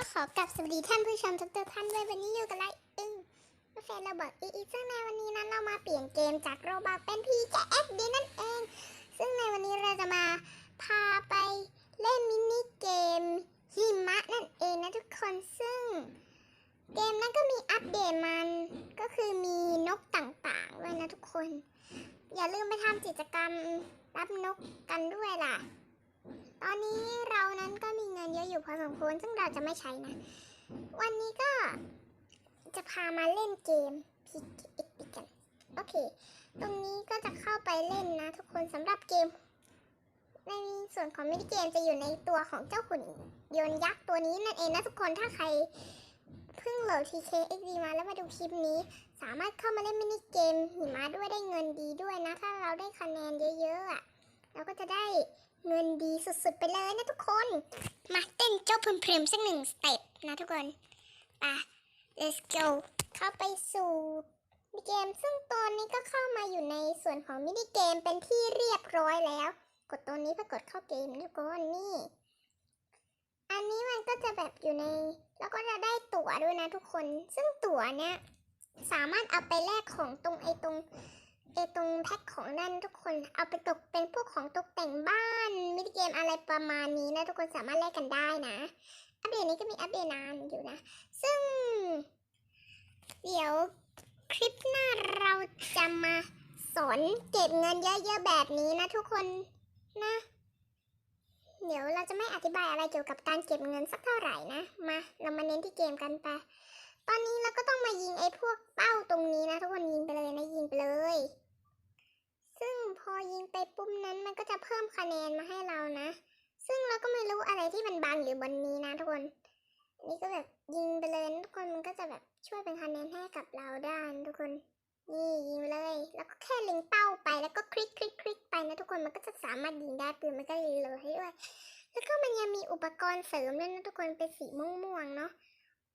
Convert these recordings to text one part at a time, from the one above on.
ก็ขอกลับสวัสดีท่านผู้ชมทุกท่านด้วยวันนี้อยู่กับไลอึ้งแฟนเราบอกอีอีซึ่งในวันนี้นั้นเรามาเปลี่ยนเกมจากโรบอทเป็นพีแกเดีนั่นเอง ซึ่งในวันนี้เราจะมาพาไปเล่นมินิเกมหิมะนั่นเองนะทุกคนซึ่ง เกมนั้นก็มีอัปเดตมันก็คือมีนกต่างๆด้วยนะทุกคน อย่าลืมไปทำกิจกรรมรับนกกันด้วยล่ะ อนนี้เรานั้นก็มีเงินเยอะอยู่พอสมควรซึ่งเราจะไม่ใช้นะ วันนี้ก็จะพามาเล่นเกมพิกอีกกัน โอเค ตรงนี้ก็จะเข้าไปเล่นนะทุกคนสำหรับเกม ในส่วนของมินิเกมจะอยู่ในตัวของเจ้าหุ่นยนต์ยักษ์ตัวนี้นั่นเองนะทุกคนถ้าใครเพิ่งโหลด TKXD มาแล้วมาดูคลิปนี้ สามารถเข้ามาเล่นมินิเกมหิมะด้วยได้เงินดีด้วยนะ ถ้าเราได้คะแนนเยอะๆอะเราก็จะได้ เงินดี สุดๆไปเลยนะทุกคน มาเต้นเจ้าพริมๆสักหนึ่งสเต็ปนะทุกคนไป let's go เข้าไปสู่มิเกม ซึ่งตัวนี้ก็เข้ามาอยู่ในส่วนของมินิเกมเป็นที่เรียบร้อยแล้ว กดตัวนี้เพื่อกดเข้าเกมนะทุกคนนี่ อันนี้มันก็จะแบบอยู่ใน แล้วก็จะได้ตั๋วด้วยนะทุกคน ซึ่งตั๋วเนี้ยสามารถเอาไปแลกของตรงไอ้ตรง ไอตรงแพ็คของนั่นทุกคนเอาไปตกเป็นพวกของตกแต่งบ้านมินิเกมอะไรประมาณนี้นะทุกคนสามารถแลกกันได้นะ อัปเดตนี้ก็มีอัปเดตนานอยู่นะ ซึ่ง เดี๋ยวคลิปหน้าเราจะมาสอนเก็บเงินเยอะๆแบบนี้นะทุกคนนะ เดี๋ยวเราจะไม่อธิบายอะไรเกี่ยวกับการเก็บเงินสักเท่าไหร่นะ มาเรามาเน้นที่เกมกันไป ตอนนี้เราก็ต้องมายิงไอ้พวกเป้าตรงนี้นะทุกคนยิงไปเลยนะยิงไปเลย ซึ่งพอยิงไปปุ๊บนั้นมันก็จะเพิ่มคะแนนมาให้เรานะ ซึ่งเราก็ไม่รู้อะไรที่มันบังอยู่บนนี้นะทุกคนนนี้ก็แบบยิงไปเลยทุกคนมันก็จะแบบช่วยเป็นคะแนนให้กับเราได้นทุกคน นี่ยิงเลย แล้วก็แค่เล็งเป้าไปแล้วก็คลิกคลิกคลิกไปนะทุกคนมันก็จะสามารถยิงได้ปืนมันก็รีโหลดให้ด้วย แล้วก็มันยังมีอุปกรณ์เสริมด้วยนะทุกคนเป็นสีม่วงๆเนาะ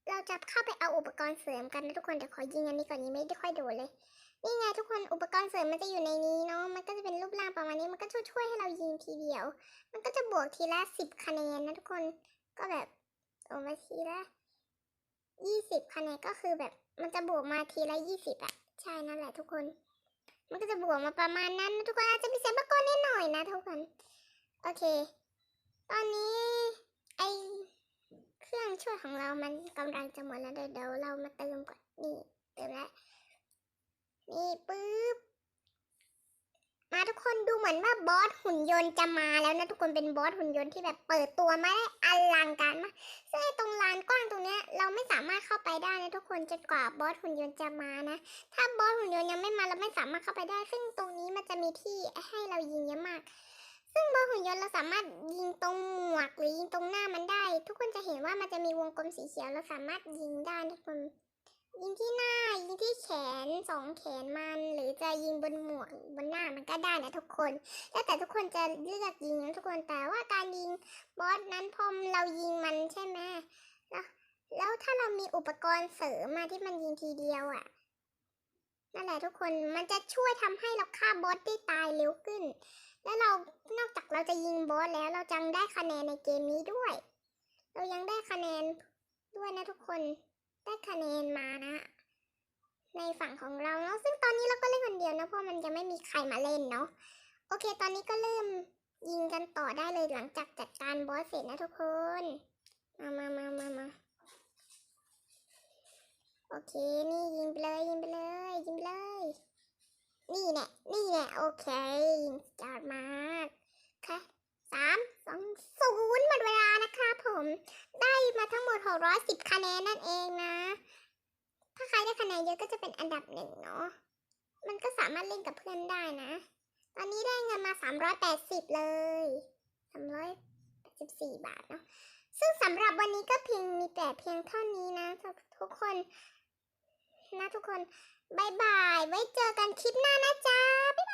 เราจะเข้าไปเอาอุปกรณ์เสริมกันนะทุกคนเดี๋ยวขอยิงอันนี้ก่อนยิงไม่ได้ค่อยโดนเลย นี่ไงทุกคนอุปกรณ์เสริมมันจะอยู่ในนี้เนาะมันก็จะเป็นรูปร่างประมาณนี้มันก็จะช่วยให้เรายิงทีเดียว มันก็จะบวกทีละสิบคะแนนนะทุกคนก็แบบออกมาทีละยี่สิบคะแนนก็คือแบบ มันจะบวกมาทีละยี่สิบอะใช่นั่นแหละทุกคน มันก็จะบวกมาประมาณนั้นนะทุกคนอาจจะมีเสียงประกอบนิดหน่อยนะทุกคน โอเค ตอนนี้ไอ เครื่องช่วยของเรามันกำลังจะหมดแล้วเดี๋ยวเรามาเติมก่อนนี่เติมแล้วนี่ปึ๊บมาทุกคนดูเหมือนว่าบอสหุ่นยนต์จะมาแล้วนะทุกคนเป็นบอสหุ่นยนต์ที่แบบเปิดตัวมาได้อลังการมากซึ่งตรงลานกว้างตรงเนี้ยเราไม่สามารถเข้าไปได้นะทุกคนจนกว่าบอสหุ่นยนต์จะมานะ ถ้าบอสหุ่นยนต์ยังไม่มาเราไม่สามารถเข้าไปได้ ซึ่งตรงนี้มันจะมีที่ให้เรายิงเยอะมาก ซึ่งบอหุ่นยนต์เราสามารถยิงตรงหมวกหรือยิงตรงหน้ามันได้ ทุกคนจะเห็นว่ามันจะมีวงกลมสีเขียวเราสามารถยิงได้ทุกคนยิงที่หน้ายิงที่แขนสองแขนมันหรือจะยิงบนหมวกบนหน้ามันก็ได้นะทุกคน แล้วแต่ทุกคนจะเลือกยิงนะทุกคนแต่ว่าการยิงบอสนั้นพอเรายิงมันใช่ไหมแล้วแล้วถ้าเรามีอุปกรณ์เสริมมาที่มันยิงทีเดียวอะ่ะนั่นแหละทุกคนมันจะช่วยทำให้เราฆ่าบอสได้ตายเร็วขึ้น แล้วเรา นอกจากเราจะยิงบอสแล้ว เราจังได้คะแนนในเกมนี้ด้วย เรายังได้คะแนนด้วยนะทุกคน ได้คะแนนมานะ ในฝั่งของเราเนาะ ซึ่งตอนนี้เราก็เล่นคนเดียวนะ เพราะมันจะไม่มีใครมาเล่นเนาะ โอเค ตอนนี้ก็เริ่มยิงกันต่อได้เลยหลังจากจัดการบอสเสร็จนะทุกคน มามามามามาโอเค นี่ยิงไปเลยยิงไปเลยยิงไปเลย นี่แหละ นี่แหละ โอเคยิงจอดมากค่ะสามสองศูนย์หมดเวลานะคะผม ได้มาทั้งหมดหกร้อยสิบคะแนนนั่นเองนะ ถ้าใครได้คะแนนเยอะก็จะเป็นอันดับหนึ่งเนาะ มันก็สามารถเล่นกับเพื่อนได้นะ ตอนนี้ได้เงินมาสามร้อยแปดสิบเลยสามร้อยแปดสิบสี่บาทเนาะ ซึ่งสำหรับวันนี้ก็เพียงมีแต่เพียงเท่านี้นะทุกคน นะทุกคนบายบาย ไว้เจอกันคลิปหน้านะจ๊ะ